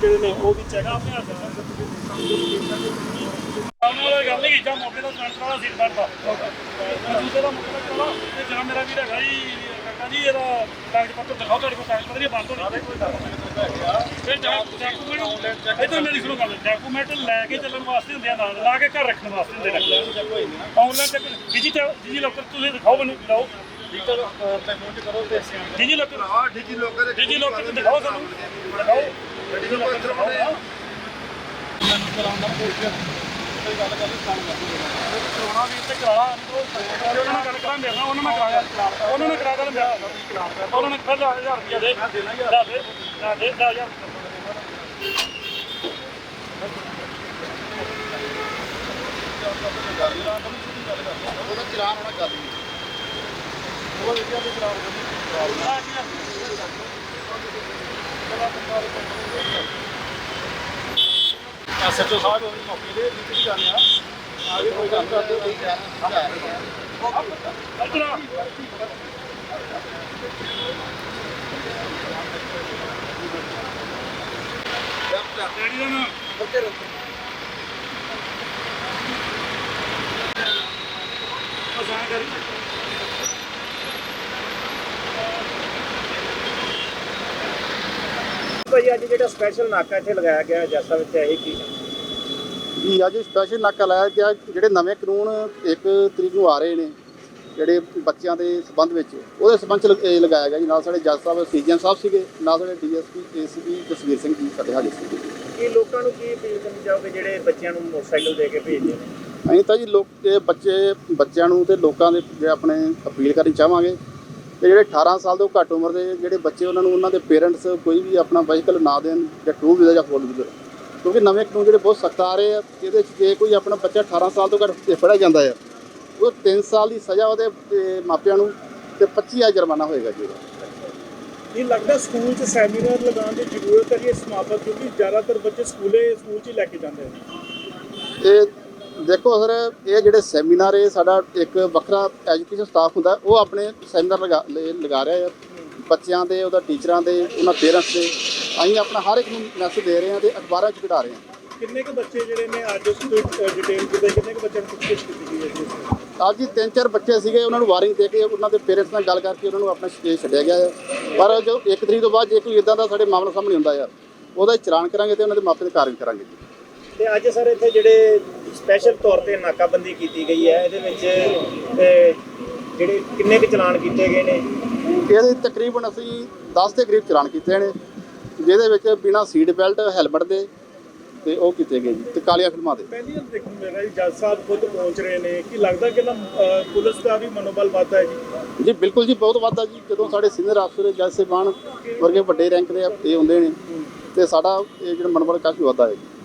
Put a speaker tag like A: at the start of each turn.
A: ਜਿਹੜੇ ਨੇ ਉਹ ਵੀ ਚੈੱਕ ਹੱਥ ਉਹਨਾਂ ਨਾਲ ਗੱਲ ਨਹੀਂ ਕੀਤਾ ਮੌਕੇ ਦਾ ਸਿਲੰਡਰ ਵਾਲਾ ਸੀਟ ਬੈਲਟ ਦਾ ਦੂਜੇ ਦਾ ਮੁੱਖ ਵਾਲਾ ਤੇ ਜਾਂ ਮੇਰਾ ਵੀਰ ਹੈਗਾ ਜੀ ਕਾਕਾ ਜੀ ਇਹਦਾ ਕਾਗਜ਼ ਪੱਤਰ ਦਿਖਾਓ ਤੁਹਾਡੇ ਕੋਲ ਕਾਗਜ਼ ਪੱਤਰ ਇਹ ਬੰਦ ਹੋਣੇ। ਫਿਰ ਡਾਕੂਮੈਂਟ ਇਧਰ ਮੇਰੀ ਸੁਣੋ ਗੱਲ ਡਾਕੂਮੈਂਟ ਲੈ ਕੇ ਚੱਲਣ ਵਾਸਤੇ ਹੁੰਦੇ ਆ ਨਾਲ ਲਾ ਕੇ ਘਰ ਰੱਖਣ ਵਾਸਤੇ ਹੁੰਦੇ ਨੇ। ਆਨਲਾਈਨ ਚੱਕ ਡਿਜੀਟਲ ਡਿਜੀ ਲੋਕਰ ਤੁਸੀਂ ਦਿਖਾਓ ਮੈਨੂੰ ਲਓ ਡਿਜੀਟਲ ਡਿਜੀ ਲੋਕਰ
B: ਹਾਂ ਡਿਜੀ ਲੋਕਰ
A: ਡਿਜੀ ਲੋਕਰ ਤੇ ਦਿਖਾਓ ਸਾਨੂੰ। ਦਿਖਾਓ। ਤੇ। ਕਰਾਉਣਾ ਵੀ ਤੇ ਕਰਾਣਾ ਉਹਨਾਂ ਨਾਲ ਗੱਲ ਕਰਾਂ ਮੇਰੇ ਨਾਲ ਉਹਨਾਂ ਨਾਲ ਕਰਾ ਉਹਨਾਂ ਨਾਲ ਕਰਾ ਦੇਣ ਮੇਰਾ ਉਹਨਾਂ ਨੇ ਪਹਿਲਾਂ 1000 ਰੁਪਇਆ ਦੇ ਦੇ ਦੇ ਦੇ ਦੇ ਦੇ
B: ਉਹਦਾ ਚਲਾਨ ਹੋਣਾ ਕਰ ਲਈ
A: ਐਸਐਚਓ ਸਾਹਿਬ ਉਹ ਮੌਕੇ ਦੇ ਵਿੱਚ ਜਾਂਦੇ ਆ ਆਗੇ ਕੋਈ ਗੱਲ ਕਰਦੇ ਇੱਧਰ ਆ ਡੈਡੀ ਦਾ ਨਾਮ ਅਸਾਂ ਕਰੀ
C: ਭਾਈ ਅੱਜ ਜਿਹੜਾ ਸਪੈਸ਼ਲ ਨਾਕਾ ਇੱਥੇ ਲਗਾਇਆ ਗਿਆ ਜੱਸਾ ਵਿੱਚ ਇਹ ਕੀ
B: ਜੀ ਅੱਜ ਸਪੈਸ਼ਲ ਨਾਕਾ ਲਾਇਆ ਗਿਆ ਜਿਹੜੇ ਨਵੇਂ ਕਾਨੂੰਨ ਇੱਕ ਤਰੀਕ ਨੂੰ ਆ ਰਹੇ ਨੇ ਜਿਹੜੇ ਬੱਚਿਆਂ ਦੇ ਸਬੰਧ ਵਿੱਚ ਉਹਦੇ ਸਬੰਧ ਚ ਇਹ ਲਗਾਇਆ ਗਿਆ ਜੀ। ਨਾਲ ਸਾਡੇ ਜੱਜ ਸਾਹਿਬ ਸੀਜਨ ਸਾਹਿਬ ਸੀਗੇ ਨਾਲ ਸਾਡੇ ਡੀਐਸਪੀ ਏਸੀਪੀ ਜਸਵੀਰ ਸਿੰਘ ਜੀ ਸਾਡੇ ਹਾਜ਼ਰ ਸੀਗੇ।
C: ਕੀ ਲੋਕਾਂ ਨੂੰ ਕੀ ਅਪੀਲ ਕਰਨੀ ਚਾਹੋਗੇ ਜਿਹੜੇ ਬੱਚਿਆਂ ਨੂੰ ਮੋਟਰਸਾਈਕਲ ਦੇ ਕੇ ਭੇਜਦੇ ਨੇ?
B: ਅਸੀਂ ਤਾਂ ਜੀ ਲੋਕ ਇਹ ਬੱਚੇ ਬੱਚਿਆਂ ਨੂੰ ਤੇ ਲੋਕਾਂ ਦੇ ਜਿਹੜੇ ਆਪਣੇ ਅਪੀਲ ਕਰਨੀ ਚਾਹਾਂਗੇ ਕਿ ਜਿਹੜੇ 18 ਸਾਲ ਤੋਂ ਘੱਟ ਉਮਰ ਦੇ ਜਿਹੜੇ ਬੱਚੇ ਉਹਨਾਂ ਨੂੰ ਉਹਨਾਂ ਦੇ ਪੇਰੈਂਟਸ ਕੋਈ ਵੀ ਆਪਣਾ ਵਹੀਕਲ ਨਾ ਦੇਣ ਜਾਂ ਟੂ ਵੀਲਰ ਜਾਂ ਫੋਰ ਵੀਲਰ। ਕਿਉਂਕਿ ਨਵੇਂ ਕਾਨੂੰਨ ਜਿਹੜੇ ਬਹੁਤ ਸਖਤ ਆ ਰਹੇ ਆ ਇਹਦੇ ਵਿੱਚ ਜੇ ਕੋਈ ਆਪਣਾ ਬੱਚਾ 18 ਸਾਲ ਤੋਂ ਘੱਟ ਤੇ ਫੜਿਆ ਜਾਂਦਾ ਹੈ ਉਹ 3 ਸਾਲ ਦੀ ਸਜ਼ਾ ਉਹਦੇ ਤੇ ਮਾਪਿਆਂ ਨੂੰ ਤੇ 25000 ਜੁਰਮਾਨਾ ਹੋਏਗਾ ਜੀ।
A: ਇਹ ਲੱਗਦਾ ਸਕੂਲ 'ਚ ਸੈਮੀਨਾਰ ਲਗਾਉਣ ਦੀ ਜ਼ਰੂਰਤ ਹੈ ਜੀ ਸਮਾਪਤ ਕਿਉਂਕਿ ਜ਼ਿਆਦਾਤਰ ਬੱਚੇ ਸਕੂਲੇ ਸਕੂਲ 'ਚ ਹੀ ਲੈ ਕੇ ਜਾਂਦੇ ਨੇ
B: ਇਹ ਦੇਖੋ ਸਰ ਇਹ ਜਿਹੜੇ ਸੈਮੀਨਾਰ ਇਹ ਸਾਡਾ ਇੱਕ ਵੱਖਰਾ ਐਜੂਕੇਸ਼ਨ ਸਟਾਫ ਹੁੰਦਾ ਉਹ ਆਪਣੇ ਸੈਮੀਨਾਰ ਲਗਾ ਲਗਾ ਰਿਹਾ ਹੈ ਬੱਚਿਆਂ ਦੇ ਉਹਦਾ ਟੀਚਰਾਂ ਦੇ ਉਹਨਾਂ ਪੇਰੈਂਟਸ ਦੇ। ਅਸੀਂ ਆਪਣਾ ਹਰ ਇੱਕ ਨੂੰ ਮੈਸੇਜ ਦੇ ਰਹੇ ਹਾਂ ਤੇ ਅਖਬਾਰਾਂ 'ਚ ਕਢਾ ਰਹੇ ਹਾਂ।
A: ਕਿੰਨੇ ਕੁ ਬੱਚੇ ਜਿਹੜੇ ਨੇ ਅੱਜ ਉਸ ਡਿਟੇਲ ਕਿਤੇ ਕਿੰਨੇ ਕੁ ਬੱਚਿਆਂ ਨੂੰ ਪੁੱਛਗਿੱਛ ਕੀਤੀ ਗਈ ਹੈ?
B: ਅੱਜ ਹੀ ਤਿੰਨ ਚਾਰ ਬੱਚੇ ਸੀਗੇ ਉਹਨਾਂ ਨੂੰ ਵਾਰਿੰਗ ਦੇ ਕੇ ਉਹਨਾਂ ਦੇ ਪੇਰੈਂਟਸ ਨਾਲ ਗੱਲ ਕਰਕੇ ਉਹਨਾਂ ਨੂੰ ਆਪਣਾ ਸਟੇਜ ਛੱਡਿਆ ਗਿਆ ਹੈ। ਪਰ ਜੋ ਇੱਕ ਤਰੀਕ ਤੋਂ ਬਾਅਦ ਜੇ ਕੋਈ ਇਦਾਂ ਦਾ ਸਾਡੇ ਮਾਮਲਾ ਸਾਹਮਣੇ ਹੁੰਦਾ ਆ ਉਹਦਾ ਚਲਾਨ ਕਰਾਂਗੇ ਤੇ ਉਹਨਾਂ ਦੇ ਮਾਪੇ ਦੇ ਕਾਰਵਾਈ ਕਰਾਂਗੇ ਜੀ।
C: ਤੇ ਅੱਜ ਸਰ ਇੱਥੇ ਜਿਹੜੇ ਸਪੈਸ਼ਲ ਤੌਰ ਤੇ ਨਾਕਾਬੰਦੀ ਕੀਤੀ ਗਈ ਹੈ ਇਹਦੇ ਵਿੱਚ ਜਿਹੜੇ ਕਿੰਨੇ ਕੁ ਚਲਾਨ ਕੀਤੇ ਗਏ ਨੇ?
B: ਇਹਦੇ ਤਕਰੀਬਨ ਅਸੀਂ 10 ਦੇ ਕਰੀਬ ਚਲਾਨ ਕੀਤੇ ਨੇ। ਜਿਹਦੇ ਵਿੱਚ ਬਿਨਾ ਸੀਟ ਬੈਲਟ ਹੈਲਮਟ ਦੇ ਤੇ ਉਹ ਕੀਤੇ ਗਏ ਜੀ ਤੇ ਕਾਲੀਆਂ ਫਿਲਮਾਂ ਦੇ।
A: ਪਹਿਲੀ ਵਾਰ ਦੇਖਣ ਜੀ ਜੱਜ ਸਾਹਿਬ ਖੁਦ ਪਹੁੰਚ ਰਹੇ ਨੇ। ਕਿ ਲੱਗਦਾ ਕਿ ਨਾ ਪੁਲਿਸ ਦਾ ਵੀ ਮਨੋਬਲ ਵੱਧਦਾ ਹੈ ਜੀ?
B: ਜੀ ਬਿਲਕੁਲ ਜੀ ਬਹੁਤ ਵਾਧਾ ਜੀ। ਜਦੋਂ ਸਾਡੇ ਸੀਨੀਅਰ ਅਫਸਰ ਜੱਜ ਸਾਹਿਬਾਨ ਵਰਗੇ ਵੱਡੇ ਰੈਂਕ ਦੇ ਇਹ ਹੁੰਦੇ ਨੇ ਤੇ ਸਾਡਾ ਇਹ ਜਿਹੜਾ ਮਨੋਬਲ ਕਾਫੀ ਵਾਧਾ ਹੈ ਜੀ।